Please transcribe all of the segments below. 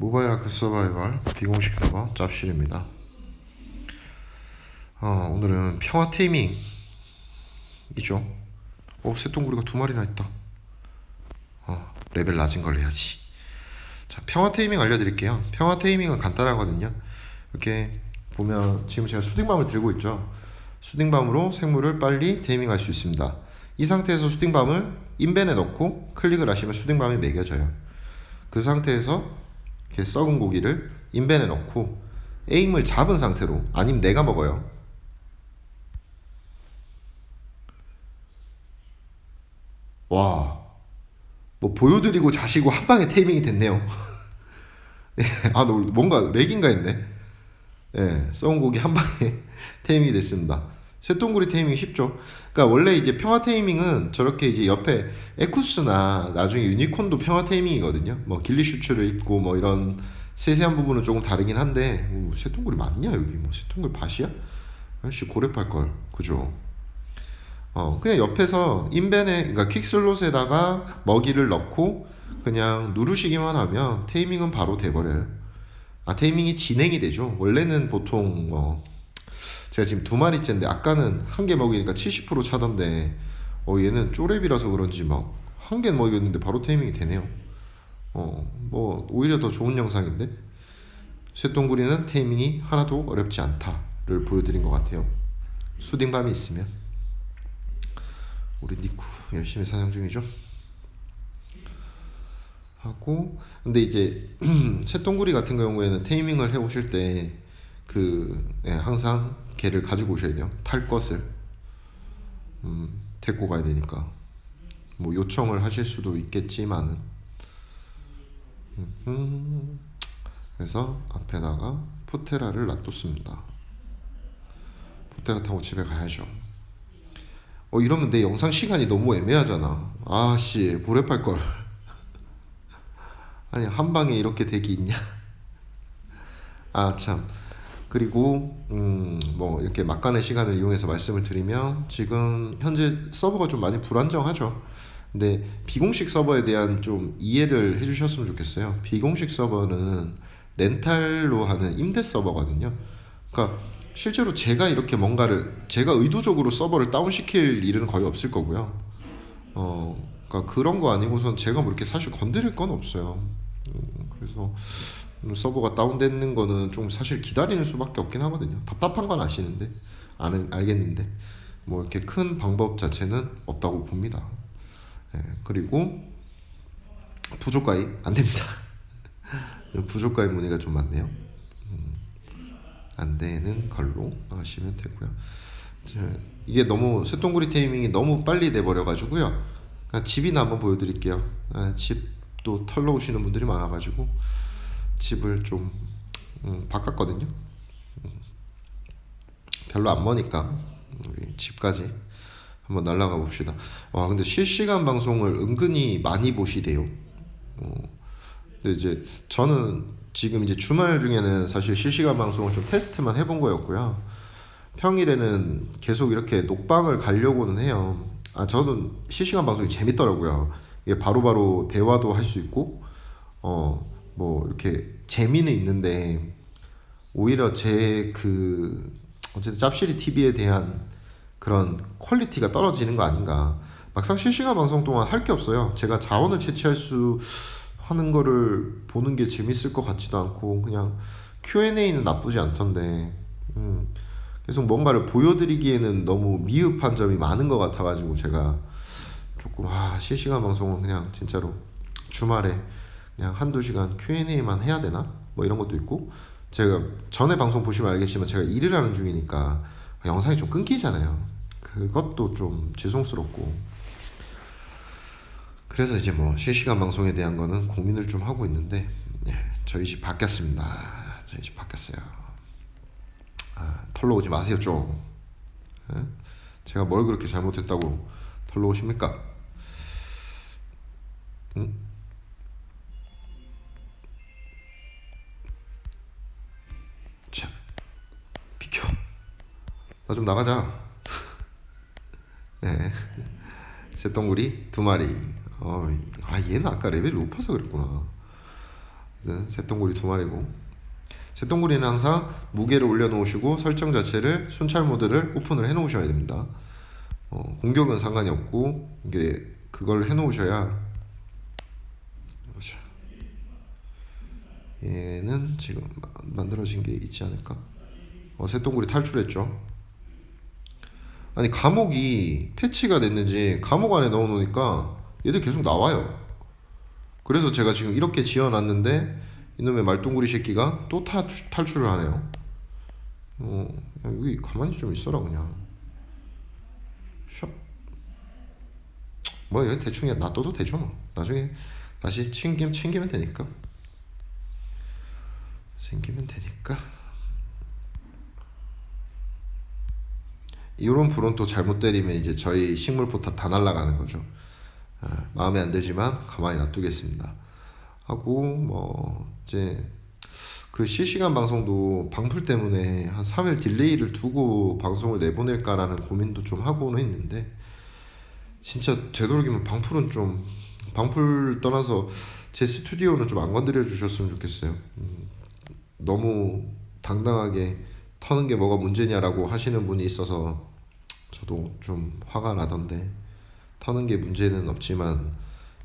모바일 아크 서바이벌 비공식 서버 짭실입니다. 어, 오늘은 평화 테이밍이죠. 어, 새똥구리가 두 마리나 있다. 어, 레벨 낮은 걸 해야지. 자, 평화 테이밍 알려드릴게요. 평화 테이밍은 간단하거든요. 이렇게 보면 지금 제가 수딩밤을 들고 있죠. 수딩밤으로 생물을 빨리 테이밍할 수 있습니다. 이 상태에서 수딩밤을 인벤에 넣고 클릭을 하시면 수딩밤이 매겨져요. 그 상태에서 이렇게 썩은 고기를 인벤에 넣고 에임을 잡은 상태로 아니면 내가 먹어요. 와, 뭐 보여드리고 자시고 한 방에 테이밍이 됐네요. 예, 아, 너 뭔가 렉인가 했네. 예, 썩은 고기 한 방에 테이밍이 됐습니다. 쇠똥구리 테이밍 쉽죠. 그러니까 원래 이제 평화 테이밍은 저렇게 이제 옆에 에쿠스나 나중에 유니콘도 평화 테이밍이거든요. 뭐 길리 슈츠를 입고 뭐 이런 세세한 부분은 조금 다르긴 한데 오, 쇠똥구리 맞냐 여기 뭐 쇠똥구리 밭이야? 아씨 고래팔 걸 그죠? 어 그냥 옆에서 인벤에 그러니까 퀵슬롯에다가 먹이를 넣고 그냥 누르시기만 하면 테이밍은 바로 돼버려요. 아 테이밍이 진행이 되죠. 원래는 보통 뭐 제가 지금 두 마리째인데 아까는 한 개 먹이니까 70% 차던데 어 얘는 쪼렙이라서 그런지 막 한 개 먹였는데 바로 테이밍이 되네요. 어 뭐 오히려 더 좋은 영상인데 쇠똥구리는 테이밍이 하나도 어렵지 않다를 보여드린 것 같아요. 수딩밤이 있으면 우리 니쿠 열심히 사냥 중이죠. 하고 근데 이제 쇠똥구리 같은 경우에는 테이밍을 해 오실 때 그 네, 항상 개를 가지고 오셔야 돼요. 탈 것을 음, 데리고 가야 되니까 뭐 요청을 하실 수도 있겠지만은 음, 그래서 앞에다가 포테라를 놔뒀습니다. 포테라 타고 집에 가야죠. 어 이러면 내 영상 시간이 너무 애매하잖아. 아씨 보랩할 걸. 아니 한 방에 이렇게 되기 있냐? 아 참. 그리고 음, 뭐 이렇게 막간의 시간을 이용해서 말씀을 드리면 지금 현재 서버가 좀 많이 불안정하죠. 근데 비공식 서버에 대한 좀 이해를 해주셨으면 좋겠어요. 비공식 서버는 렌탈로 하는 임대 서버거든요. 그러니까 실제로 제가 이렇게 뭔가를 제가 의도적으로 서버를 다운시킬 일은 거의 없을 거고요. 어, 그러니까 그런 거 아니고선 제가 뭐 이렇게 사실 건드릴 건 없어요. 음, 그래서 서버가 다운되는 거는 좀 사실 기다리는 수밖에 없긴 하거든요. 답답한 건 아시는데 안 알겠는데 뭐 이렇게 큰 방법 자체는 없다고 봅니다. 예, 그리고 부족 가입 안 됩니다. 부족 가입 문의가 좀 많네요. 음, 안 되는 걸로 하시면 되고요. 자, 이게 너무 쇠똥구리 테이밍이 너무 빨리 돼 버려 가지고요. 집이나 한번 보여드릴게요. 아, 집도 털러 오시는 분들이 많아가지고 집을 좀 음, 바꿨거든요. 음, 별로 안 머니까 우리 집까지 한번 날아가 봅시다. 와 근데 실시간 방송을 은근히 많이 보시대요. 어, 근데 이제 저는 지금 이제 주말 중에는 사실 실시간 방송을 좀 테스트만 해본 거였고요. 평일에는 계속 이렇게 녹방을 가려고는 해요. 아 저는 실시간 방송이 재밌더라고요. 이게 바로바로 대화도 할 수 있고 어. 뭐 이렇게 재미는 있는데 오히려 제 그 어쨌든 짭시리 TV에 대한 그런 퀄리티가 떨어지는 거 아닌가. 막상 실시간 방송 동안 할 게 없어요. 제가 자원을 채취할 수 하는 거를 보는 게 재밌을 것 같지도 않고 그냥 Q&A는 나쁘지 않던데 음, 계속 뭔가를 보여드리기에는 너무 미흡한 점이 많은 것 같아가지고 제가 조금 아 실시간 방송은 그냥 진짜로 주말에 그냥 한두 시간 Q&A만 해야 되나? 뭐 이런 것도 있고 제가 전에 방송 보시면 알겠지만 제가 일을 하는 중이니까 영상이 좀 끊기잖아요. 그것도 좀 죄송스럽고 그래서 이제 뭐 실시간 방송에 대한 거는 고민을 좀 하고 있는데 예, 저희 집 바뀌었습니다. 저희 집 바뀌었어요. 아, 털러 오지 마세요 좀. 예? 제가 뭘 그렇게 잘못했다고 털러 오십니까? 응? 나 좀 나가자. 네. 새똥구리 두 마리. 어, 아 얘는 아까 레벨이 높아서 그랬구나. 얘는 새똥구리 두 마리고 새똥구리는 항상 무게를 올려놓으시고 설정 자체를 순찰 모드를 오픈을 해놓으셔야 됩니다. 어, 공격은 상관이 없고 이게 그걸 해놓으셔야. 얘는 지금 마- 만들어진 게 있지 않을까? 어, 새똥구리 탈출했죠. 아니 감옥이 패치가 됐는지 감옥 안에 넣어놓으니까 얘들 계속 나와요. 그래서 제가 지금 이렇게 지어놨는데 이놈의 말똥구리 새끼가 또 탈출, 탈출을 하네요. 어, 야, 여기 가만히 좀 있어라 그냥. 샵. 뭐 여기 대충 놔둬도 되죠 뭐. 나중에 다시 챙기면 챙기면 되니까. 챙기면 되니까. 이런 불은 또 잘못 때리면 이제 저희 식물 포탑 다 날아가는 거죠. 아, 마음에 안 들지만 가만히 놔두겠습니다. 하고 뭐 이제 그 실시간 방송도 방풀 때문에 한 3일 딜레이를 두고 방송을 내보낼까라는 고민도 좀 하고는 있는데 진짜 되도록이면 방풀은 좀 방풀 떠나서 제 스튜디오는 좀 안 건드려 주셨으면 좋겠어요. 음, 너무 당당하게 터는 게 뭐가 문제냐라고 하시는 분이 있어서 저도 좀 화가 나던데 터는 게 문제는 없지만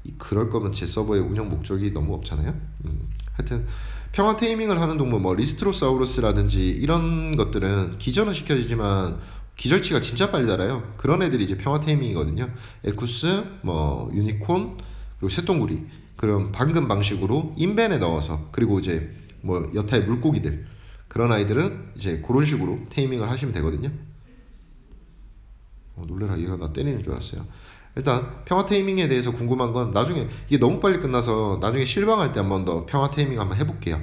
이- 그럴 거면 제 서버의 운영 목적이 너무 없잖아요. 음, 하여튼 평화 테이밍을 하는 동물 뭐 리스트로사우루스라든지 이런 것들은 기전은 시켜지지만 기절치가 진짜 빨리 달아요. 그런 애들이 이제 평화 테이밍이거든요. 에쿠스, 뭐 유니콘 그리고 새똥구리 그런 방금 방식으로 인벤에 넣어서 그리고 이제 뭐 여타의 물고기들 그런 아이들은 이제 그런 식으로 테이밍을 하시면 되거든요. 어, 놀래라 얘가 나 때리는 줄 알았어요. 일단 평화 테이밍에 대해서 궁금한 건 나중에 이게 너무 빨리 끝나서 나중에 실방할 때 한 번 더 평화 테이밍 한번 해볼게요.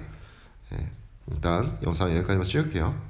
예, 일단 영상 여기까지만 찍을게요.